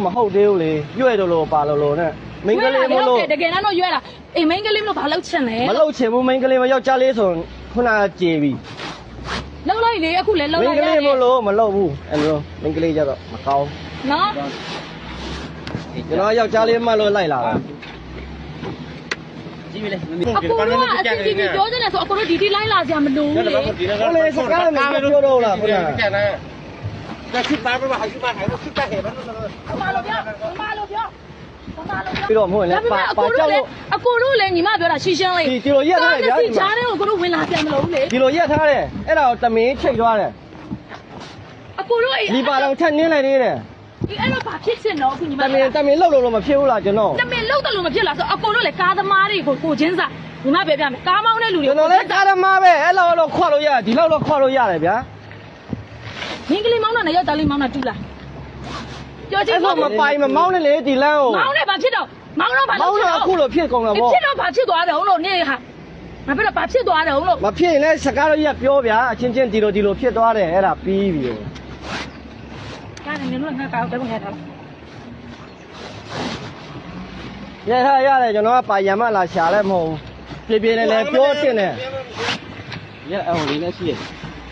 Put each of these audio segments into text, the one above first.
တော့မဟုတ်သေးဘူးလေရွဲ့တော့လို့ပါလို့လို့နဲ့မိန်းကလေးမလို့တကယ်တော့ရွဲတာအေးမိန်းကလေးမလို့ဘာလုပ်ချင်လဲမလုပ်ချင်ဘူးမိန်းကလေးမယောက်ျားလေးဆိုရင်ခုနကကြေပြီလောက်လိုက်လေအခုလည်းလောက်မိလိုန်းက်ကလေးမလို့မလုပ်ဘူးအဲ့လိုမိန်းကလေးကြတော့မကောင်းနော်ကျွန်တော်ယောက်ျားလေးမှလို့လိုက်လာတာကြည့်ပြီလေမအကိုတို့ကအစီအစီပြောချင်တယ်ဆိုအကိုတို့ဒီဒီလိုက်လာကြမလို့လေဟုတ်လေစကားမပြောတော့လားခုနက ဒါစစ်ပါပါဟာရှိပါဟဲ့စစ်တာဟဲ့ဘာလို့ဘာလို့ပြောဘာလို့ပြောဘာလို့ပြောပြီးတော့မဟုတ်လေဒါပေပါမဲ့အပါကိုကြောတို့က်လည်းအကိုတို့လည်းညီမပြောတာရှင်းရှင်းလေးဒီဒီလိုရက်ထားတယ်ဗျာဒီကြားထဲကိုကိုတို့ဝင်လာပြန်မလို့လေဒီလိုရက်ထားတယ်အဲ့ဒါကိုတမင်းချိတ်သွားတယ်အကိုတို့ဒီပါတော့ထက်နင်းလိုက်သေးတယ်ဒီအဲ့တော့ဘာဖြစ်ချင်တော့ခုညီမတမင်းတမင်းလှုပ်လို့လို့မဖြစ်ဘူးလားကျွန်တော်တမင်လောက်တယ်လို့မဖြစ်လားဆိုအကိုတို့လည်းကားသမားတွေကိုကိုချင်းစားညီမပြောပြမယ်ကားမောင်းတဲ့လူတွေကျွန်တော်လည်းကားသမားပဲအဲ့လောက်တော့ခွလို့ရတယ်ဒီလောက်တော့ခွလို့ရတယ်ဗျာ မင်းကလေးမောင်းတာနဲ့ယောက်ျားလေးမောင်းတာတူလားပြောချင်အဲ့ဆိုမပိုင်မမောင်းနဲ့လေဒီလမ်းကိုမောင်းတယ်ဘာဖြစ်တော့မောင်းတော့ဘာမောလို့င်းတော့အခုလိုဖြစ်ကုန်တာပေါ့ဖြစ်တော့ဘာဖြစ်သွားတယ်ဟုတ်လို့နေဟာငါပြောတော့ဘာဖြစ်သွားတယ်ဟုတ်လို့မဖြစ်ရင်လည်းစကားတော့ရက်ပြောဗျာအချင်းချင်းဒီလိုဒီလိုဖြစ်သွားတယ်အဲ့ဒါပြီးပြီ ကားနဲ့နင်တို့ငါကောက်တယ်ဘယ်ထားရထားရတယ်ကျွန်တော်ကပါရမလာရှာလဲမဟုတ်ဘူးပြေပြေလေးလေးပြောတင်တယ်ရအောင်လေးနဲ့ရှိရ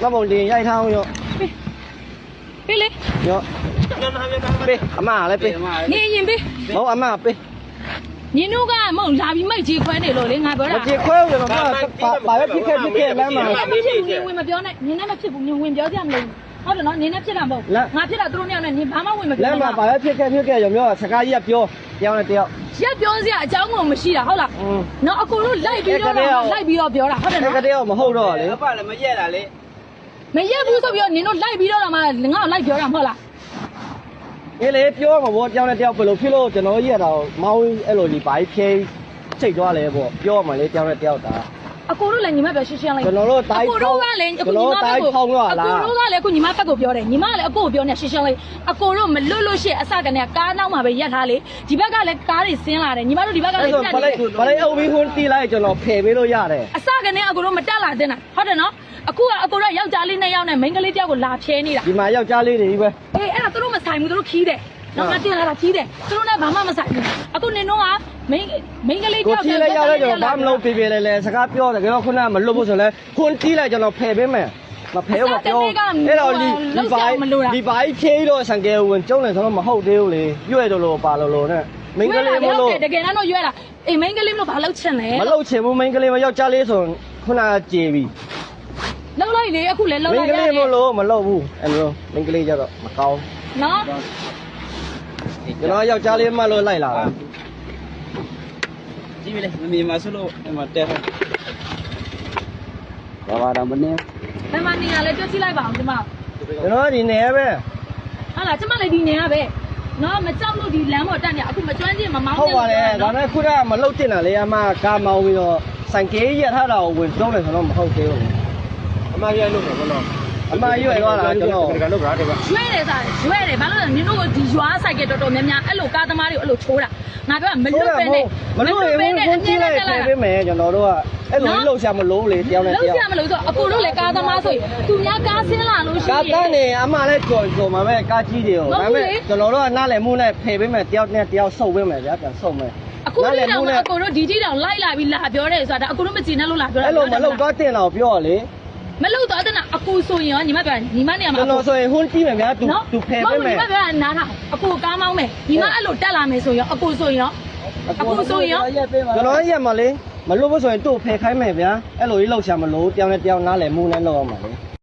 မဟုတ်တင်ရိုက်ထားအောင်ရော ပေးလေရောပြန်လာပြန်လာပေးအမလည်းပေးနေရင်ပေးမဟုတ်အမပေးနင်တို့ကမဟုတ်လာပြီးမိတ်ကြီးခွဲနေလို့လေငါပြောမတာကြေခွဲဦးကျွန်တော်ကပါပဲဖြစ်ခဲ့ဖြစ်ခဲ့လမ်းမှာမဖြစ်ဘူးနင်ဝင်မပြောနဲ့နင်နဲ့မဖြစ်ဘူးနင်ဝင်ပြောကြမလို့ဟုတ်တယ်နော်နင်နဲ့ဖြစ်တာမဟုတ်ငါဖြစ်တာသူတို့နဲ့နင်ဘာမှဝင်မလပြောမ်းမှာပါပဲဖြစ်ခဲ့ဖြစ်ခဲ့ရောမျိုးစကားကြီးကပြောပြောင်းနေတယောက်ရက်ပြောစရာအကြောင်းကိုမရှိတာဟုတ်လားอืมနော်အကိုတို့လိုက်ပြီးတော့လိုက်ပြီးတော့ပြောတာဟုတ်တယ်အဲ့နော်ကတည်းကမဟုတ်တော့လေအဖလည်းမရက်တာလေ မရက်ဘူးဆိုပြီးတော့နင်တို့လိုက်ပြီးတော့မှငါ့ကိုလိုက်ပြောတာမဟုတ်လားအေးလေပြောမှာပေါ့ပြောင်းနေတယောက်ဘယ်လိုဖြစ်လို့ကျွန်တော်ရက်တော့မောင်းအဲ့လိုဒီဘိုင်းဖြိစိတ်သွားလဲပေါ့ပြောမှာလေပြောင်းနေတယောက်တာအကိုတို့လည်းညီမပြောရှင်းရှင်းလေးကျွန်တော်တို့တိုင်းအကိုတို့ကလည်းအခုကျွန်ညီတော်မတို့ဘတိုက်င်းကိုဖောင်းတော့အလားကိုတို့ကလည်းအခုညီမဘက်ကိုပြောတယ်ညီမကလည်းအကိုကိုပြောနေရှင်းရှင်းလေးအကိုတို့မလွတ်လို့ရှိရင်အစကနေကားနောက်မှာပဲရက်ထားလေဒီဘက်ကလည်းကားတွေဆင်းလာတယ်ညီမတို့ဒီဘက်ကအဲ့လည်းဆိုပြတ်ဘာနေလဲဘာလဲအုပ်ပြီးခွန်းတီးလိုက်ကျွန်တော်ဖယ်ပေးလို့ရတယ်အစကနေအကိုတို့မတက်လာတဲ့နာဟုတ်တယ်နော် အခုကအကိုတို့ယောက်ျားလေးနှစ်ယောက်နဲ့မိန်းကလေးတစ်ယောက်ကိုလာဖြဲနေတာဒီမှာယောက်ျားလေးတွေကြီးပဲအေးအဲ့ဒါသူတို့မဆိုင်ဘူးသူတို့ခီးတယ်တော့ငါတင်လာတာခီးတယ်သူတို့နဲ့ဘာမှမဆိုင်ဘူးအခုနင်တို့ကမိန်းမိန်းကလေးတစ်ကိုယောက်တီးလိုက်ရတော့ကျွန်တော်ဘာမလုပ်ပြပြလဲလဲစကားပြောတယ်ကျွန်တော်ခုနကမလွတ်ဘူးဆိုလဲခွန်းတီးလိုက်ကျွန်တော်ဖယ်ပေးမယ်မဖယ်ဘူးမပြောအဲ့တော့ဒီဒီဘိုင်းဒီဘိုင်းဖြိတော့ဆန်ကဲဝင်ကျုံးတယ်ဆိုတော့မဟုတ်သေးဘူးလေရွဲ့တော့လို့ပါလို့လို့နဲ့မိန်းကလေးမလို့ တကယ်တော့ရွဲတာအေးမိန်းကလေးမလို့ဘာလုပ်ချင်လဲ မလုပ်ချင်ဘူးမိန်းကလေးမယောက်ျားလေးဆိုခုနကကြေပြီ လောက်လိုက်လေအခုလည်းလောက်မိလိုန်းက်ကရလေးမလို့မလုပ်ဘူးအဲ့လိုမိန်းကလေးကြတော့မကောင်းနော်ကျွန်တော်ယောက်ျားလေးမှလို့လိုက်လာတာကြည့်ပြီလေမမြင်ပါဆိုလို့အမတဲဘာဘာတော့မနေဘယ်မှာနေရလဲပြောကြည့်လိုက်ပါအောင်ကျမကျွန်တော်ကဒီနယ်ပဲဟာလားကျမလည်းဒီနေရပဲနော်မကြောက်လို့ဒီလမ်းပေါ်တက်နေအခုမကျွမ်းကျင်မမောင်းဟုတ်ပါတယ်ဒါနဲ့ခုနကမလုပ်တင်တာလေအမကားမောင်းပြီးတော့ဆိုင်ကေးရထားတာကိုဝင်ပြောတယ်ဆိုတော့မဟုတ်သေးဘူး အမရလို့တော့ဘလို့အမရွယ်သွားတာကျွန်တော်ကလို့ဗရာတယ်ဗျရွဲတယ်စားရွဲတယ်ဘာလို့လဲနင်တို့ဒီရွာဆိုင်ကတော်တော်များများအဲ့လိုကားသမားတွေကိုအဲ့လိုချိုးတာငါပြောမလွတ်ပဲနဲ့မလို့ရင်ဝင်ဝင်ကြည့်လိုက်ဖယ်ပေးမယ်ကျွန်တော်တို့ကအဲ့လိုလှုပ်ရှားမလို့လေတယောက်နဲ့တလောက်ယောက်ရမလို့ဆိုအကိုတို့လည်းကားသမားဆိုရင်သူများကားဆင်းလာလို့ရှိကားရင်တန်းနေအမလည်းကြော်ကြော်မှာပဲကားကြီးတွေကိုဒါပေမဲ့ကျွန်တော်တို့ကနားလည်မှုနဲ့ဖယ်ပေးမယ်တယောက်နဲ့တယောက်ဆုပ်ပေးမယ်ဗျာပြန်ဆုပ်မယ်အခုဒီတောင်အကိုတို့ဒီတီတောင်လိုက်လာပြီးလာပြောတယ်ဆိုတာအကိုတို့မကြည့်နဲ့လို့လာပြောတာအဲ့လိုမလုပ်တော့တင်တော့ပြောလေ မလို့တော့တဲ့နာအကူဆိုရင်ရောညီမပြောညီမနေရာမှာကျွန်တော်ဆိုရင်ဟွန်းကြည့်မယ်ဗျာသူသူဖယ်ပေးမယ်ညီမပြောနားထောင်အကူကားမောင်းမယ်ညီမအဲ့လိုတက်လာမယ်ဆိုရင်အကူဆိုရင်ရောအကူဆိုရင်ရောကျွန်တော်ရက်မှာလေမလို့ဘူးဆိုရင်သူ့ဖယ်ခိုင်းမယ်ဗျာအဲ့လိုကြီးလှုပ်ရှားမလို့တယောက်နဲ့တယောက်နားလည်မှုနဲ့လုပ်အောင်ပါလေ